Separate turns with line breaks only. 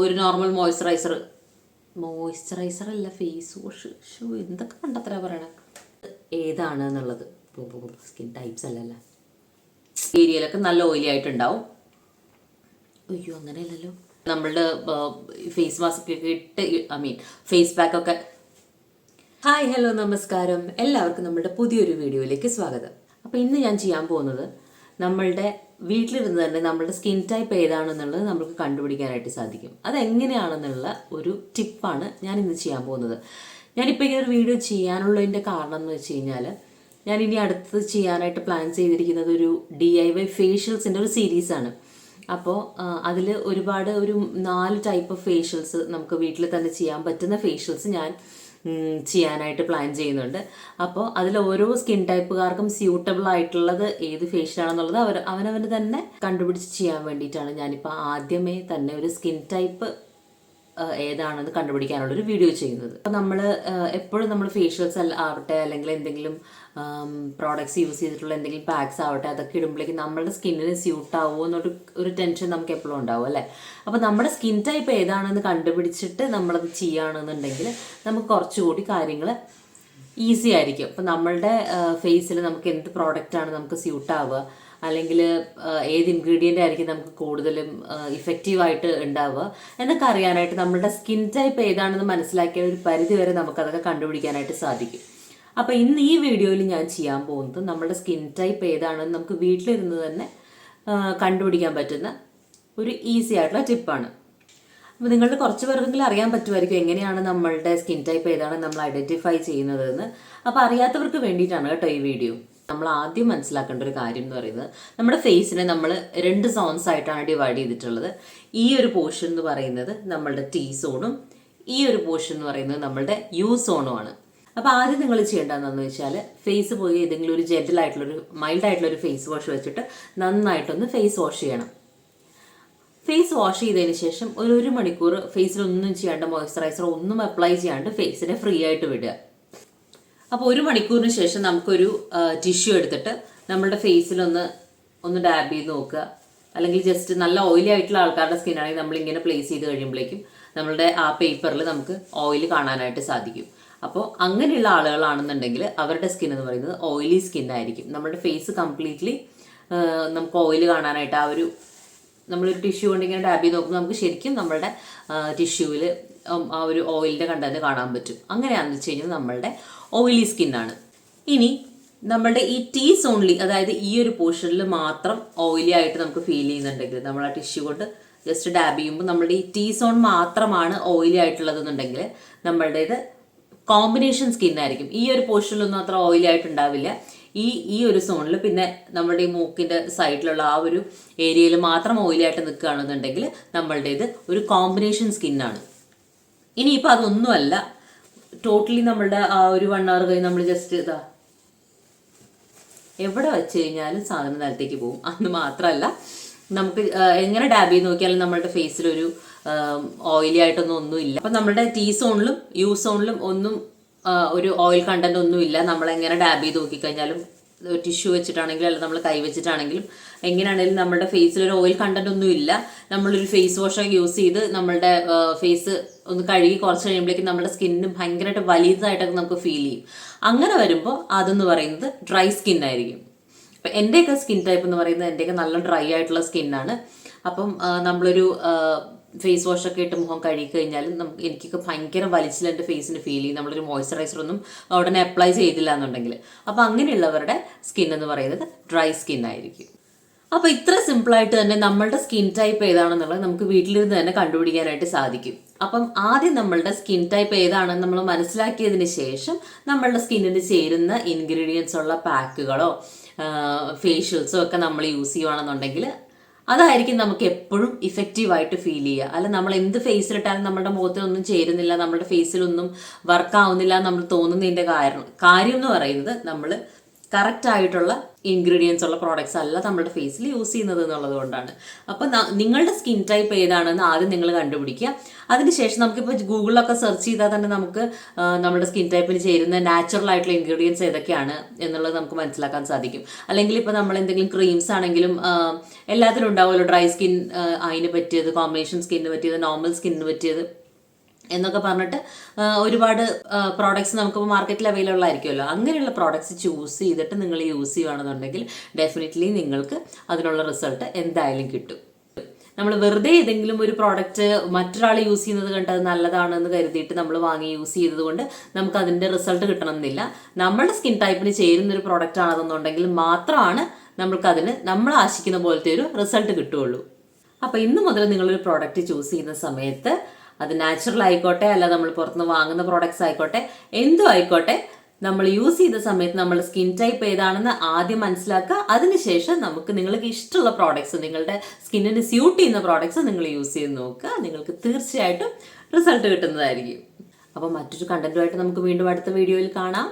ഒരു normal moisturiser moisturiser അല്ല face wash show എന്തൊക്കെ കണ്ടത്ര പറയണേ? ഏതാണ് എന്നുള്ളത്? സ്കിൻ ടൈപ്സ് അല്ലല്ല? ഏരിയയിലൊക്കെ നല്ല ഓയിലി ആയിട്ടുണ്ടാവും. അയ്യോ അങ്ങനെയല്ലല്ലോ. നമ്മളുടെ ഫേസ് മാസ്ക് ഒക്കെ ഇട്ട് ഐ മീൻ ഫേസ് പാക്ക് ഒക്കെ. ഹായ് ഹലോ നമസ്കാരം. എല്ലാവർക്കും നമ്മുടെ പുതിയൊരു വീഡിയോയിലേക്ക് സ്വാഗതം. അപ്പോൾ ഇന്ന് ഞാൻ ചെയ്യാൻ പോകുന്നത് നമ്മളുടെ വീട്ടിലിരുന്ന് തന്നെ നമ്മളുടെ സ്കിൻ ടൈപ്പ് ഏതാണെന്നുള്ളത് നമുക്ക് കണ്ടുപിടിക്കാനായിട്ട് സാധിക്കും. അതെങ്ങനെയാണെന്നുള്ള ഒരു ടിപ്പാണ് ഞാൻ ഇന്ന് ചെയ്യാൻ പോകുന്നത്. ഞാനിപ്പോൾ ഇങ്ങനെ ഒരു വീഡിയോ ചെയ്യാനുള്ളതിന്റെ കാരണം എന്ന് വെച്ച് കഴിഞ്ഞാൽ ഞാൻ ഇനി അടുത്ത് ചെയ്യാനായിട്ട് പ്ലാൻ ചെയ്തിരിക്കുന്നത് ഒരു ഡി ഐ വൈ ഫേഷ്യൽസിന്റെ ഒരു സീരീസാണ് അപ്പോൾ അതിൽ ഒരുപാട് ഒരു നാല് ടൈപ്പ് ഓഫ് ഫേഷ്യൽസ് നമുക്ക് വീട്ടിൽ തന്നെ ചെയ്യാൻ പറ്റുന്ന ഫേഷ്യൽസ് ഞാൻ ചെയ്യാനായിട്ട് പ്ലാൻ ചെയ്യുന്നുണ്ട്. അപ്പോൾ അതിൽ ഓരോ സ്കിൻ ടൈപ്പുകാർക്കും സ്യൂട്ടബിൾ ആയിട്ടുള്ളത് ഏത് ഫേഷ്യലാണെന്നുള്ളത് അവർ അവനവന് തന്നെ കണ്ടുപിടിച്ച് ചെയ്യാൻ വേണ്ടിയിട്ടാണ് ഞാനിപ്പോൾ ആദ്യമേ തന്നെ ഒരു സ്കിൻ ടൈപ്പ് ഏതാണെന്ന് കണ്ടുപിടിക്കാനുള്ള ഒരു വീഡിയോ ചെയ്യുന്നത്. അപ്പോൾ നമ്മൾ എപ്പോഴും നമ്മൾ ഫേഷ്യൽസ് ആവട്ടെ അല്ലെങ്കിൽ എന്തെങ്കിലും പ്രോഡക്ട്സ് യൂസ് ചെയ്തിട്ടുള്ള എന്തെങ്കിലും പാക്സ് ആവട്ടെ അതൊക്കെ ഇടുമ്പോഴേക്കും നമ്മുടെ സ്കിന്നിന് സ്യൂട്ട് ആവുമോ എന്നൊരു ഒരു ടെൻഷൻ നമുക്ക് എപ്പോഴും ഉണ്ടാവും അല്ലേ? അപ്പോൾ നമ്മുടെ സ്കിൻ ടൈപ്പ് ഏതാണെന്ന് കണ്ടുപിടിച്ചിട്ട് നമ്മളത് ചെയ്യുകയാണെന്നുണ്ടെങ്കിൽ നമുക്ക് കുറച്ചുകൂടി കാര്യങ്ങൾ ഈസി ആയിരിക്കും. അപ്പോൾ നമ്മളുടെ ഫേസിൽ നമുക്ക് എന്ത് പ്രോഡക്റ്റാണ് നമുക്ക് സ്യൂട്ട് ആവുക അല്ലെങ്കിൽ ഏത് ഇൻഗ്രീഡിയന്റ് ആയിരിക്കും നമുക്ക് കൂടുതലും ഇഫക്റ്റീവായിട്ട് ഉണ്ടാവുക. എന്നൊക്കെ അറിയാനായിട്ട് നമ്മളുടെ സ്കിൻ ടൈപ്പ് ഏതാണെന്ന് മനസ്സിലാക്കിയ ഒരു പരിധി വരെ നമുക്കതൊക്കെ കണ്ടുപിടിക്കാനായിട്ട് സാധിക്കും. അപ്പോൾ ഇന്ന് ഈ വീഡിയോയിൽ ഞാൻ ചെയ്യാൻ പോകുന്നത് നമ്മുടെ സ്കിൻ ടൈപ്പ് ഏതാണെന്ന് നമുക്ക് വീട്ടിലിരുന്ന് തന്നെ കണ്ടുപിടിക്കാൻ പറ്റുന്ന ഒരു ഈസി ആയിട്ടുള്ള ടിപ്പാണ് അപ്പോൾ നിങ്ങളുടെ കുറച്ച് പേർക്കെങ്കിലും അറിയാൻ പറ്റുമായിരിക്കും എങ്ങനെയാണ് നമ്മളുടെ സ്കിൻ ടൈപ്പ് ഏതാണ് നമ്മൾ ഐഡന്റിഫൈ ചെയ്യുന്നതെന്ന്. അപ്പോൾ അറിയാത്തവർക്ക് വേണ്ടിയിട്ടാണ് കേട്ടോ ഈ വീഡിയോ നമ്മൾ ആദ്യം മനസ്സിലാക്കേണ്ട ഒരു കാര്യം എന്ന് പറയുന്നത് നമ്മുടെ ഫേസിനെ നമ്മൾ രണ്ട് സോൺസ് ആയിട്ടാണ് ഡിവൈഡ് ചെയ്തിട്ടുള്ളത്. ഈ ഒരു പോർഷൻ എന്ന് പറയുന്നത് നമ്മളുടെ ടി സോണും ഈ ഒരു പോർഷൻ എന്ന് പറയുന്നത് നമ്മളുടെ യു സോണുമാണ് അപ്പോൾ ആദ്യം നിങ്ങൾ ചെയ്യേണ്ടതെന്ന് വെച്ചാൽ ഫേസ് പോയി ഏതെങ്കിലും ഒരു ജെന്റിൽ ആയിട്ടുള്ളൊരു മൈൽഡ് ആയിട്ടുള്ള ഒരു ഫേസ് വാഷ് വെച്ചിട്ട് നന്നായിട്ടൊന്ന് ഫേസ് വാഷ് ചെയ്യണം. ഫേസ് വാഷ് ചെയ്തതിന് ശേഷം ഒരു ഒരു മണിക്കൂർ ഫേസിൽ ഒന്നും ചെയ്യാണ്ട് മോയ്സ്ചറൈസർ ഒന്നും അപ്ലൈ ചെയ്യാണ്ട് ഫേസിനെ ഫ്രീ ആയിട്ട് വിടുക. അപ്പോൾ ഒരു മണിക്കൂറിന് ശേഷം നമുക്കൊരു ടിഷ്യൂ എടുത്തിട്ട് നമ്മുടെ ഫേസിലൊന്ന് ഒന്ന് ഡാബ് ചെയ്ത് നോക്കുക. അല്ലെങ്കിൽ ജസ്റ്റ് നല്ല ഓയിലി ആയിട്ടുള്ള ആൾക്കാരുടെ സ്കിന്നാണെങ്കിൽ നമ്മൾ ഇങ്ങനെ പ്ലേസ് ചെയ്ത് കഴിയുമ്പോഴേക്കും നമ്മളുടെ ആ പേപ്പറിൽ നമുക്ക് ഓയിൽ കാണാനായിട്ട് സാധിക്കും. അപ്പോൾ അങ്ങനെയുള്ള ആളുകളാണെന്നുണ്ടെങ്കിൽ അവരുടെ സ്കിൻ എന്ന് പറയുന്നത് ഓയിലി സ്കിൻ ആയിരിക്കും. നമ്മുടെ ഫേസ് കംപ്ലീറ്റ്ലി നമുക്ക് ഓയിൽ കാണാനായിട്ട് ആ ഒരു നമ്മളൊരു ടിഷ്യൂ കൊണ്ട് ഇങ്ങനെ ഡാബ് ചെയ്ത് നോക്കുമ്പോൾ നമുക്ക് ശരിക്കും നമ്മുടെ ടിഷ്യൂവിൽ ആ ഒരു ഓയിലിന്റെ കണ്ടന്റ് കാണാൻ പറ്റും. അങ്ങനെയാണെന്ന് വെച്ച് കഴിഞ്ഞാൽ നമ്മളുടെ ഓയിലി സ്കിന്നാണ് ഇനി നമ്മളുടെ ഈ ടീ സോൺലി അതായത് ഈ ഒരു പോർഷനിൽ മാത്രം ഓയിലി ആയിട്ട് നമുക്ക് ഫീൽ ചെയ്യുന്നുണ്ടെങ്കിൽ നമ്മൾ ആ ടിഷ്യൂ കൊണ്ട് ജസ്റ്റ് ഡാബ് ചെയ്യുമ്പോൾ നമ്മുടെ ഈ ടീ സോൺ മാത്രമാണ് ഓയിലി ആയിട്ടുള്ളതെന്നുണ്ടെങ്കിൽ നമ്മളുടേത് കോമ്പിനേഷൻ സ്കിന്നായിരിക്കും ഈ ഒരു പോർഷനിലൊന്നും അത്ര ഓയിലി ആയിട്ടുണ്ടാവില്ല. ഈ ഈ ഒരു സോണിൽ പിന്നെ നമ്മുടെ ഈ മൂക്കിന്റെ സൈഡിലുള്ള ആ ഒരു ഏരിയയിൽ മാത്രം ഓയിലായിട്ട് നിൽക്കുകയാണെന്നുണ്ടെങ്കിൽ നമ്മളുടേത് ഒരു കോമ്പിനേഷൻ സ്കിന്നാണ് ഇനിയിപ്പോൾ അതൊന്നുമല്ല. ടോട്ടലി നമ്മളുടെ ആ ഒരു വൺ അവർ കഴിഞ്ഞ് നമ്മൾ ജസ്റ്റ് ഇതാ എവിടെ വെച്ച് കഴിഞ്ഞാലും സാധനം നിലത്തേക്ക് പോകും. അന്ന് മാത്രമല്ല നമുക്ക് എങ്ങനെ ഡാബ് ചെയ്ത് നോക്കിയാലും നമ്മളുടെ ഫേസിലൊരു ഓയിലി ആയിട്ടൊന്നും ഒന്നുമില്ല. അപ്പം നമ്മുടെ ടീ സോണിലും യു സോണിലും ഒന്നും ഒരു ഓയിൽ കണ്ടന്റ് ഒന്നും ഇല്ല. നമ്മൾ എങ്ങനെ ഡാബ് ചെയ്ത് നോക്കിക്കഴിഞ്ഞാലും ടിഷ്യൂ വെച്ചിട്ടാണെങ്കിലും അല്ലെങ്കിൽ നമ്മൾ കൈ വെച്ചിട്ടാണെങ്കിലും എങ്ങനെയാണെങ്കിലും നമ്മുടെ ഫേസിൽ ഒരു ഓയിൽ കണ്ടന്റ് ഒന്നും ഇല്ല. നമ്മളൊരു ഫേസ് വാഷൊക്കെ യൂസ് ചെയ്ത് നമ്മളുടെ ഫേസ് ഒന്ന് കഴുകി കുറച്ച് കഴിയുമ്പോഴേക്കും നമ്മുടെ സ്കിന്നിന് ഭയങ്കരമായിട്ട് വലിയതായിട്ടൊക്കെ നമുക്ക് ഫീൽ ചെയ്യും. അങ്ങനെ വരുമ്പോൾ അതെന്ന് പറയുന്നത് ഡ്രൈ സ്കിൻ ആയിരിക്കും. അപ്പം എന്റെയൊക്കെ സ്കിൻ ടൈപ്പ് എന്ന് പറയുന്നത് എന്റെയൊക്കെ നല്ല ഡ്രൈ ആയിട്ടുള്ള സ്കിന്നാണ് അപ്പം നമ്മളൊരു ഫേസ് വാഷ് ഒക്കെ ഇട്ട് മുഖം കഴുകി കഴിഞ്ഞാൽ നമുക്ക് എനിക്കൊക്കെ ഭയങ്കര വലിച്ചിൽ എന്റെ ഫേസിന് ഫീൽ ചെയ്യും. നമ്മളൊരു മോയ്സ്ചറൈസർ ഒന്നും ഉടനെ അപ്ലൈ ചെയ്തില്ല എന്നുണ്ടെങ്കിൽ. അപ്പം അങ്ങനെയുള്ളവരുടെ സ്കിൻ എന്ന് പറയുന്നത് ഡ്രൈ സ്കിൻ ആയിരിക്കും. അപ്പോൾ ഇത്ര സിമ്പിളായിട്ട് തന്നെ നമ്മളുടെ സ്കിൻ ടൈപ്പ് ഏതാണെന്നുള്ളത് നമുക്ക് വീട്ടിലിരുന്ന് തന്നെ കണ്ടുപിടിക്കാനായിട്ട് സാധിക്കും. അപ്പം ആദ്യം നമ്മളുടെ സ്കിൻ ടൈപ്പ് ഏതാണെന്ന് നമ്മൾ മനസ്സിലാക്കിയതിന് ശേഷം നമ്മളുടെ സ്കിന്നിന് ചേരുന്ന ഇൻഗ്രീഡിയൻസ് ഉള്ള പാക്കുകളോ ഫേഷ്യൽസോ ഒക്കെ നമ്മൾ യൂസ് ചെയ്യുകയാണെന്നുണ്ടെങ്കിൽ അതായിരിക്കും നമുക്ക് എപ്പോഴും ഇഫക്റ്റീവായിട്ട് ഫീൽ ചെയ്യുക. അല്ല നമ്മൾ എന്ത് ഫേസിലിട്ടാലും നമ്മുടെ മുഖത്തിനൊന്നും ചേരുന്നില്ല നമ്മുടെ ഫേസിലൊന്നും വർക്ക് ആവുന്നില്ല നമ്മൾ തോന്നുന്നതിന്റെ കാരണം കാര്യം എന്ന് പറയുന്നത് നമ്മൾ കറക്റ്റ് ആയിട്ടുള്ള ഇൻഗ്രീഡിയൻസ് ഉള്ള പ്രോഡക്ട്സ് അല്ല നമ്മുടെ ഫേസിൽ യൂസ് ചെയ്യുന്നത് എന്നുള്ളത് കൊണ്ടാണ്. അപ്പോൾ നിങ്ങളുടെ സ്കിൻ ടൈപ്പ് ഏതാണെന്ന് ആദ്യം നിങ്ങൾ കണ്ടുപിടിക്കുക. അതിനുശേഷം നമുക്കിപ്പോൾ ഗൂഗിളിലൊക്കെ സെർച്ച് ചെയ്താൽ തന്നെ നമുക്ക് നമ്മുടെ സ്കിൻ ടൈപ്പിന് ചേരുന്ന നാച്ചുറൽ ആയിട്ടുള്ള ഇൻഗ്രീഡിയൻസ് ഏതൊക്കെയാണ് എന്നുള്ളത് നമുക്ക് മനസ്സിലാക്കാൻ സാധിക്കും. അല്ലെങ്കിൽ ഇപ്പോൾ നമ്മൾ എന്തെങ്കിലും ക്രീംസ് ആണെങ്കിലും എല്ലാത്തിലും ഉണ്ടാവുമല്ലോ ഡ്രൈ സ്കിൻ അതിന് പറ്റിയത് കോമ്പിനേഷൻ സ്കിന്നിന് പറ്റിയത് നോർമൽ സ്കിന്നിന് പറ്റിയത്. എന്നൊക്കെ പറഞ്ഞിട്ട് ഒരുപാട് പ്രോഡക്ട്സ് നമുക്ക് മാർക്കറ്റിൽ അവൈലബിൾ ആയിരിക്കുമല്ലോ. അങ്ങനെയുള്ള പ്രോഡക്ട്സ് ചൂസ് ചെയ്തിട്ട് നിങ്ങൾ യൂസ് ചെയ്യുകയാണെന്നുണ്ടെങ്കിൽ ഡെഫിനറ്റ്ലി നിങ്ങൾക്ക് അതിനുള്ള റിസൾട്ട് എന്തായാലും കിട്ടും. നമ്മൾ വെറുതെ ഏതെങ്കിലും ഒരു പ്രോഡക്റ്റ് മറ്റൊരാൾ യൂസ് ചെയ്യുന്നത് കണ്ട് അത് നല്ലതാണെന്ന് കരുതിയിട്ട് നമ്മൾ വാങ്ങി യൂസ് ചെയ്തത് കൊണ്ട് നമുക്ക് അതിന്റെ റിസൾട്ട് കിട്ടണമെന്നില്ല. നമ്മുടെ സ്കിൻ ടൈപ്പിന് ചേരുന്ന ഒരു പ്രോഡക്റ്റ് ആണെന്നുണ്ടെങ്കിൽ മാത്രമാണ് നമ്മൾക്കതിന് നമ്മൾ ആശിക്കുന്ന പോലത്തെ ഒരു റിസൾട്ട് കിട്ടുകയുള്ളൂ. അപ്പോൾ ഇന്ന് മുതൽ നിങ്ങളൊരു പ്രോഡക്റ്റ് ചൂസ് ചെയ്യുന്ന സമയത്ത് അത് നാച്ചുറൽ ആയിക്കോട്ടെ അല്ല നമ്മൾ പുറത്തുനിന്ന് വാങ്ങുന്ന പ്രോഡക്ട്സ് ആയിക്കോട്ടെ എന്തും ആയിക്കോട്ടെ നമ്മൾ യൂസ് ചെയ്ത സമയത്ത് നമ്മൾ സ്കിൻ ടൈപ്പ് ഏതാണെന്ന് ആദ്യം മനസ്സിലാക്കുക. അതിനുശേഷം നമുക്ക് നിങ്ങൾക്ക് ഇഷ്ടമുള്ള പ്രോഡക്ട്സ് നിങ്ങളുടെ സ്കിന്നിന് സ്യൂട്ട് ചെയ്യുന്ന പ്രോഡക്ട്സ് നിങ്ങൾ യൂസ് ചെയ്ത് നോക്കുക. നിങ്ങൾക്ക് തീർച്ചയായിട്ടും റിസൾട്ട് കിട്ടുന്നതായിരിക്കും. അപ്പോൾ മറ്റൊരു കണ്ടന്റുമായിട്ട് നമുക്ക് വീണ്ടും അടുത്ത വീഡിയോയിൽ കാണാം.